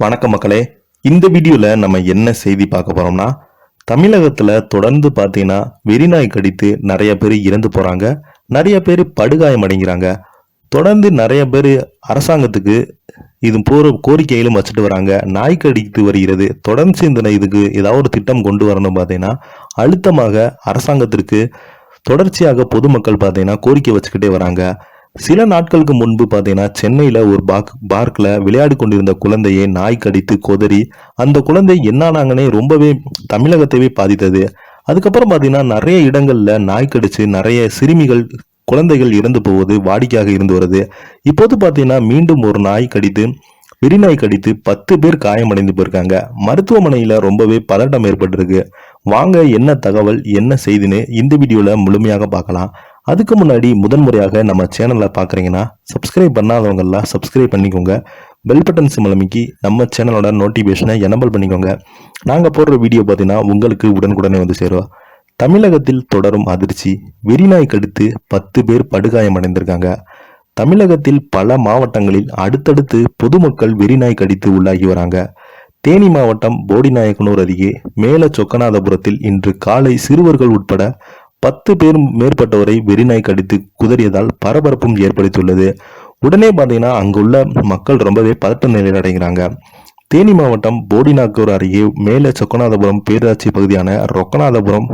வணக்கம் மக்களே. இந்த வீடியோவில் நம்ம என்ன செய்தி பார்க்க போகிறோம்னா தமிழகத்தில் தொடர்ந்து பார்த்தீங்கன்னா வெறிநாய் கடித்து நிறைய பேர் இறந்து போகிறாங்க நிறைய பேர் படுகாயம் அடைங்கிறாங்க தொடர்ந்து நிறைய பேர் அரசாங்கத்துக்கு இது போகிற கோரிக்கைகளும் வச்சுட்டு வராங்க. நாய் கடித்து வருகிறது. தொடர்ந்து இந்த இதுக்கு ஏதாவது ஒரு திட்டம் கொண்டு வரணும் பார்த்தீங்கன்னா அழுத்தமாக அரசாங்கத்திற்கு தொடர்ச்சியாக பொதுமக்கள் பார்த்தீங்கன்னா கோரிக்கை வச்சுக்கிட்டே வராங்க. சில நாட்களுக்கு முன்பு பார்த்தீங்கன்னா சென்னையில் ஒரு பாக் பார்க்கில் விளையாடி கொண்டிருந்த குழந்தையை நாய் கடித்து கொதறி அந்த குழந்தை என்னானாங்கன்னே ரொம்பவே தமிழகத்தையே பாதித்தது. அதுக்கப்புறம் பார்த்தீங்கன்னா நிறைய இடங்களில் நாய் கடித்து நிறைய சிறுமிகள் குழந்தைகள் இறந்து போவது வாடிக்கையாக இருந்து வருது. இப்போது பார்த்தீங்கன்னா மீண்டும் ஒரு நாய் கடித்து வெறிநாய் கடித்து பத்து பேர் காயமடைந்து போயிருக்காங்க. மருத்துவமனையில் ரொம்பவே பதட்டம் ஏற்பட்டிருக்கு. வாங்க என்ன தகவல் என்ன செய்தின்னு இந்த வீடியோவில் முழுமையாக பார்க்கலாம். அதுக்கு முன்னாடி முதன்முறையாக நம்ம சேனலை பார்க்குறீங்கன்னா சப்ஸ்கிரைப் பண்ணாதவங்கெல்லாம் சப்ஸ்கிரைப் பண்ணிக்கோங்க. பெல் பட்டன் சிம்மலமிக்கி நம்ம சேனலோட நோட்டிஃபிகேஷனை எனபிள் பண்ணிக்கோங்க. நாங்கள் போடுற வீடியோ பார்த்தீங்கன்னா உங்களுக்கு உடனுக்குடனே வந்து சேரும். தமிழகத்தில் தொடரும் அதிர்ச்சி வெறிநாய் கடித்து பத்து பேர் படுகாயம் அடைந்திருக்காங்க. தமிழகத்தில் பல மாவட்டங்களில் அடுத்தடுத்து பொதுமக்கள் வெறிநாய் கடித்து உள்ளாகி வராங்க. தேனி மாவட்டம் போடிநாயக்கனூர் அருகே மேல சொக்கநாதபுரத்தில் இன்று காலை சிறுவர்கள் உட்பட பத்து பேர் மேற்பட்டவரை வெறிநாய் கடித்து குதறியதால் பரபரப்பும் ஏற்படுத்தியுள்ளது. உடனே பார்த்தீங்கன்னா அங்குள்ள மக்கள் ரொம்பவே பதட்ட நிலையில் அடைகிறாங்க. தேனி மாவட்டம் போடிநாக்கூர் அருகே மேலே சொக்கநாதபுரம் பேரூராட்சி பகுதியான ரொக்கநாதபுரம்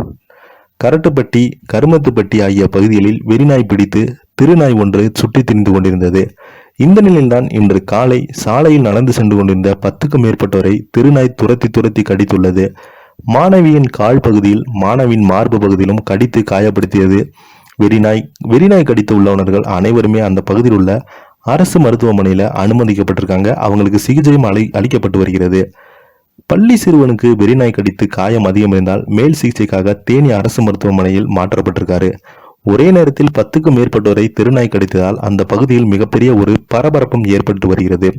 கரட்டுப்பட்டி கருமத்துப்பட்டி ஆகிய பகுதிகளில் வெறிநாய் பிடித்து திருநாய் ஒன்று சுற்றி திரிந்து கொண்டிருந்தது. இந்த நிலையில்தான் இன்று காலை சாலையில் நடந்து சென்று கொண்டிருந்த பத்துக்கும் மேற்பட்டோரை திருநாய் துரத்தி துரத்தி கடித்துள்ளது. மாணவியின் கால் பகுதியில் மாணவியின் மார்பு பகுதியிலும் கடித்து காயப்படுத்தியது. வெறிநாய் வெறிநாய் கடித்து உள்ளவர்கள் அனைவருமே அந்த பகுதியில் உள்ள அரசு மருத்துவமனையில் அனுமதிக்கப்பட்டிருக்காங்க. அவங்களுக்கு சிகிச்சையும் அளி அளிக்கப்பட்டு வருகிறது. பள்ளி சிறுவனுக்கு வெறிநாய் கடித்து காயம் அதிகம் இருந்தால் மேல் சிகிச்சைக்காக தேனி அரசு மருத்துவமனையில் மாற்றப்பட்டிருக்காரு. ஒரே நேரத்தில் பத்துக்கும் மேற்பட்டோரை திருநாய் கடித்ததால் அந்த பகுதியில் மிகப்பெரிய ஒரு பரபரப்பும் ஏற்பட்டு வருகிறது.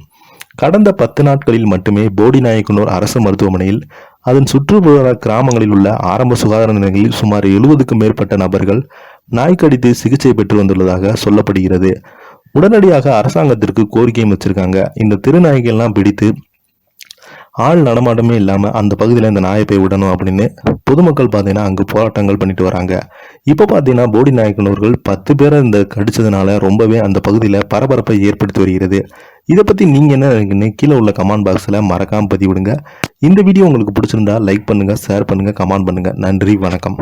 கடந்த பத்து நாட்களில் மட்டுமே போடி நாயக்கனூர் அரசு மருத்துவமனையில் அதன் சுற்றுப்புற கிராமங்களில் உள்ள ஆரம்ப சுகாதார நிலையங்களில் சுமார் எழுபதுக்கும் மேற்பட்ட நபர்கள் நாய்க்கடித்து சிகிச்சை பெற்று வந்துள்ளதாக சொல்லப்படுகிறது. உடனடியாக அரசாங்கத்திற்கு கோரிக்கையும் வச்சிருக்காங்க. இந்த திருநாய்கள்லாம் பிடித்து ஆள் நடமாட்டமே இல்லாமல் அந்த பகுதியில் இந்த நாயை போய் விடணும் அப்படின்னு பொதுமக்கள் பார்த்தீங்கன்னா அங்கே போராட்டங்கள் பண்ணிட்டு வராங்க. இப்போ பார்த்தீங்கன்னா போடி நாயக்கனூர்கள் பத்து பேரை இந்த கடிச்சதுனால ரொம்பவே அந்த பகுதியில் பரபரப்பை ஏற்படுத்தி வருகிறது. இதை பற்றி நீங்கள் என்ன நினைக்கிறீங்க? கீழே உள்ள கமெண்ட் பாக்ஸில் மறக்காமல் பதிவிடுங்க. இந்த வீடியோ உங்களுக்கு பிடிச்சிருந்தா லைக் பண்ணுங்கள் ஷேர் பண்ணுங்கள் கமெண்ட் பண்ணுங்கள் நன்றி வணக்கம்.